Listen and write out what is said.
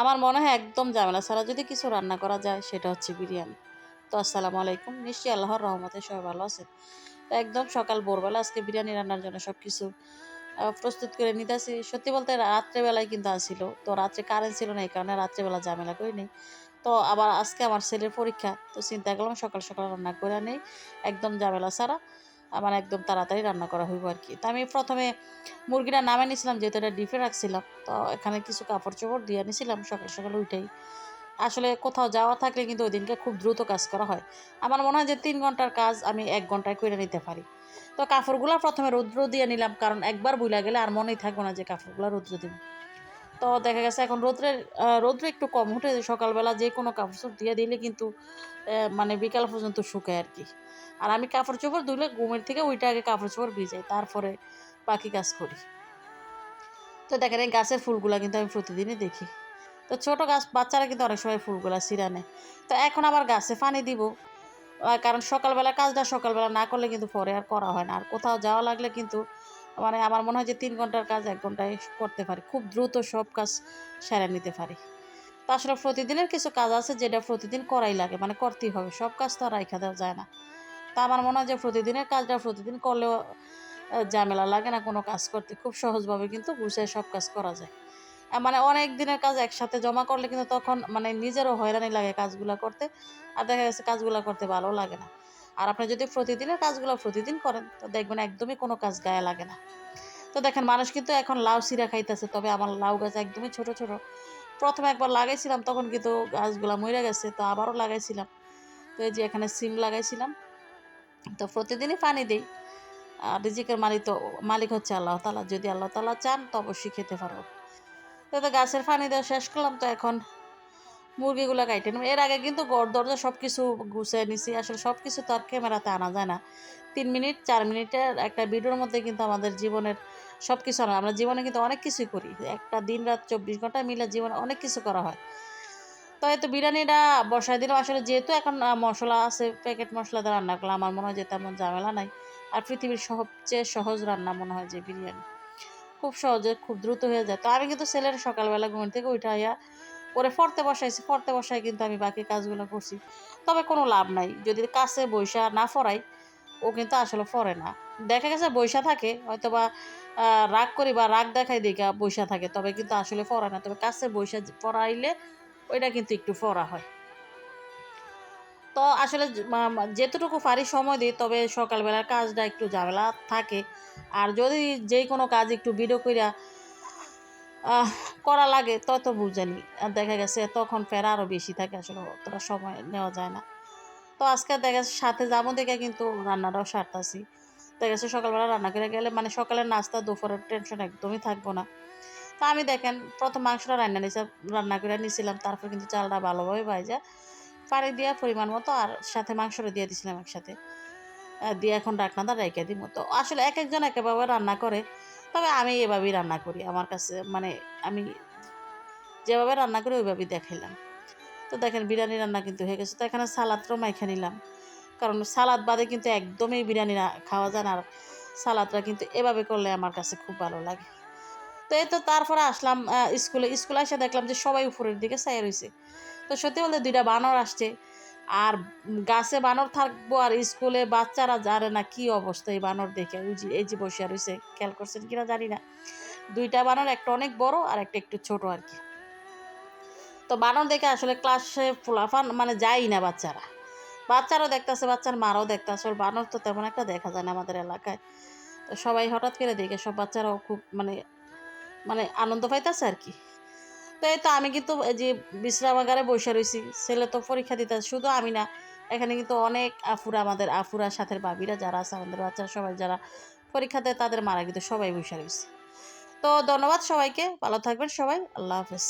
আমার মনে হয় একদম ঝামেলা ছাড়া যদি কিছু রান্না করা যায়, সেটা হচ্ছে বিরিয়ানি। তো আসসালামু আলাইকুম। নিশ্চয়ই আল্লাহর রহমতে সবাই ভালো আছেন। তো একদম সকাল, ভোরবেলা আজকে বিরিয়ানি রান্নার জন্য সব কিছু প্রস্তুত করে নিতেছি। সত্যি বলতে রাত্রেবেলায় কিন্তু আসছিল তো রাত্রে কারেন্ট ছিল না, এই কারণে রাত্রেবেলা ঝামেলা করি নেই। তো আবার আজকে আমার ছেলের পরীক্ষা, তো চিন্তা করলাম সকাল সকাল রান্না করে নেই। একদম ঝামেলা ছাড়া। আমার একদম তাড়াতাড়ি রান্না করা হইব আর কি। তো আমি প্রথমে মুরগিটা নামে নিয়েছিলাম যেহেতু এটা ডিপে রাখছিলাম তো এখানে কিছু কাপড় চোপড় দিয়ে নিয়েছিলাম সকাল সকাল উঠেই। আসলে কোথাও যাওয়া থাকলে কিন্তু ওই দিনকে খুব দ্রুত কাজ করা হয়। আমার মনে হয় যে তিন ঘণ্টার কাজ আমি এক ঘন্টায় করে নিতে পারি। তো কাপড়গুলো প্রথমে রৌদ্র দিয়ে নিলাম, কারণ একবার বুইলা গেলে আর মনেই থাকব না যে কাপড়গুলো রৌদ্র দিব। তো দেখা গেছে এখন রৌদ্রের রৌদ্র একটু কম, উঠে সকালবেলা যে কোনো কাপড় চোপড় দিয়ে দিলে কিন্তু মানে বিকাল পর্যন্ত শুকায় আর কি। আর আমি কাপড় চোপড় ধুলে ঘুমের থেকে ওইটা আগে কাপড় চোপড় ভিজাই, তারপরে বাকি কাজ করি। তো দেখেন এই গাছের ফুলগুলো কিন্তু আমি প্রতিদিনই দেখি। তো ছোটো গাছ, বাচ্চারা কিন্তু অনেক সময় ফুলগুলো ছিঁড়া নেয় তো এখন আবার গাছে পানি দিব কারণ সকালবেলা কাজটা সকালবেলা না করলে কিন্তু পরে আর করা হয় না। আর কোথাও যাওয়া লাগলে কিন্তু মানে আমার মনে হয় যে তিন ঘণ্টার কাজ এক ঘন্টায় করতে পারি। খুব দ্রুত সব কাজ সেরে নিতে পারি। তো আসলে প্রতিদিনের কিছু কাজ আছে যেটা প্রতিদিন করাই লাগে মানে করতেই হবে। সব কাজ তো আর রাইখা দেওয়া যায় না। তা আমার মনে হয় যে প্রতিদিনের কাজটা প্রতিদিন করলেও ঝামেলা লাগে না কোনো কাজ করতে। খুব সহজভাবে কিন্তু গুছিয়ে সব কাজ করা যায়। মানে অনেক দিনের কাজ একসাথে জমা করলে কিন্তু তখন মানে নিজেরও হয়রানি লাগে কাজগুলো করতে। আর দেখা গেছে কাজগুলো করতে ভালো লাগে না। আর আপনি যদি প্রতিদিনের কাজগুলো প্রতিদিন করেন, তো দেখবেন একদমই কোনো কাজ গায়ে লাগে না। তো দেখেন, মানুষ কিন্তু এখন লাউ সিরা খাইতেছে, তবে আমার লাউ গাছ একদমই ছোট ছোট। প্রথমে একবার লাগাইছিলাম, তখন কিন্তু গাছগুলো মরে গেছে, তো আবারও লাগাইছিলাম। তো এই যে এখানে সিম লাগাইছিলাম, তো প্রতিদিনই পানি দিই। আর রিজিকের মালিক তো, মালিক হচ্ছে আল্লাহ তালা যদি আল্লাহ তালা চান, তো অবশ্যই খেতে পারব। তো গাছের পানি দেওয়া শেষ করলাম তো এখন। মুরগিগুলো কাইটে নেব। এর আগে কিন্তু গড় দরজা সব কিছু গুছিয়ে নিছি। আসলে সব কিছু তো আর ক্যামেরাতে আনা যায় না। তিন মিনিট, চার মিনিটের একটা ভিডিওর মধ্যে কিন্তু আমাদের জীবনের সব কিছু আনা। আমরা জীবনে কিন্তু অনেক কিছুই করি। একটা দিন রাত চব্বিশ ঘণ্টা মিলে জীবনে অনেক কিছু করা হয়। তো এই তো বিরিয়ানিটা বসাই দিলাম। আসলে যেহেতু এখন মশলা আছে প্যাকেট মশলা দিয়ে রান্না করলাম, আমার মনে হয় যে তেমন ঝামেলা নাই। আর পৃথিবীর সবচেয়ে সহজ রান্না মনে হয় যে বিরিয়ানি। খুব সহজে খুব দ্রুত হয়ে যায়। তো আমি কিন্তু ছেলের সকালবেলা ঘুম থেকে উঠাইয়া পরে ফরতে বসাইছি। ফরতে বসাই কিন্তু আমি বাকি কাজগুলো করছি। তবে কোনো লাভ নাই। যদি কাছে বৈশা না ফরাই ও কিন্তু আসলে ফরে না। দেখা গেছে বৈশা থাকে হয়তো বা রাগ করি বা রাগ দেখাই দেখা বৈশা থাকে, তবে কিন্তু আসলে ফরায় না। তবে কাছে বৈশা পড়াইলে ওইটা কিন্তু একটু ফরা হয়। তো আসলে যেতটুকু পারি সময় দিই, তবে সকালবেলার কাজটা একটু ঝামেলা থাকে। আর যদি যে কোনো কাজ একটু ভিডিও কইরা করা লাগে তত বুঝানি দেখা গেছে তখন ফেরা আরও বেশি থাকে আসলে, অতটা সময় নেওয়া যায় না। তো আজকে দেখা গেছে সাথে যাব দেখে কিন্তু রান্নাটাও সারতাছি। দেখা গেছে সকালবেলা রান্না করে গেলে মানে সকালের নাস্তা, দুপুরের টেনশন একদমই থাকব না। তা আমি দেখেন, প্রথম মাংসটা রান্না নিয়েছি রান্না করে নিয়েছিলাম তারপর কিন্তু চালটা ভালোভাবে ভাইজা পানি দিয়ে পরিমাণ মতো আর সাথে মাংসটা দিয়ে দিছিলাম একসাথে। দিয়ে এখন ডাকনাটা রেখে দিই মতো আসলে এক একজন একেভাবে রান্না করে, তবে আমি এভাবেই রান্না করি আমার কাছে। মানে আমি যেভাবে রান্না করি ওইভাবেই দেখাইলাম। তো দেখেন, বিরিয়ানি রান্না কিন্তু হয়ে গেছে। তো এখানে সালাদটাও মাইখে নিলাম। কারণ সালাদ বাদে কিন্তু একদমই বিরিয়ানি খাওয়া যায় না। আর সালাদটা কিন্তু এভাবে করলে আমার কাছে খুব ভালো লাগে। তো এই তো তারপরে আসলাম স্কুলে। স্কুলে এসে দেখলাম যে সবাই উপরের দিকে চাই রয়েছে তো সত্যি বলতে দুইটা বানর আসছে। আর গাছে বানর থাকব আর স্কুলে বাচ্চারা জানে না কি অবস্থা এই বানর দেখে। এই যে বসে রয়েছে খেয়াল করছেন কিনা জানি না। দুইটা বানর, একটা অনেক বড় আর একটা একটু ছোট আর কি। তো বানর দেখে আসলে ক্লাসে ফুলাফান মানে যাই না বাচ্চারা। বাচ্চারাও দেখতেছে, বাচ্চার মারাও দেখতেছে। বানর তো তেমন একটা দেখা যায় না আমাদের এলাকায়। তো সবাই হঠাৎ করে দেখে সব বাচ্চারাও খুব মানে মানে আনন্দ পাইতেছে আর কি। তো এই তো আমি কিন্তু যে বিশ্রামাগারে বসে রয়েছি ছেলে তো পরীক্ষা দিতে শুধু আমি না, এখানে কিন্তু অনেক আফুরা আমাদের আফুরা সাথে বাবিরা যারা আছে, আমাদের বাচ্চারা সবাই যারা পরীক্ষা দেয়, তাদের মারা কিন্তু সবাই বসে রয়েছে তো ধন্যবাদ সবাইকে, ভালো থাকবেন সবাই, আল্লাহ হাফেজ।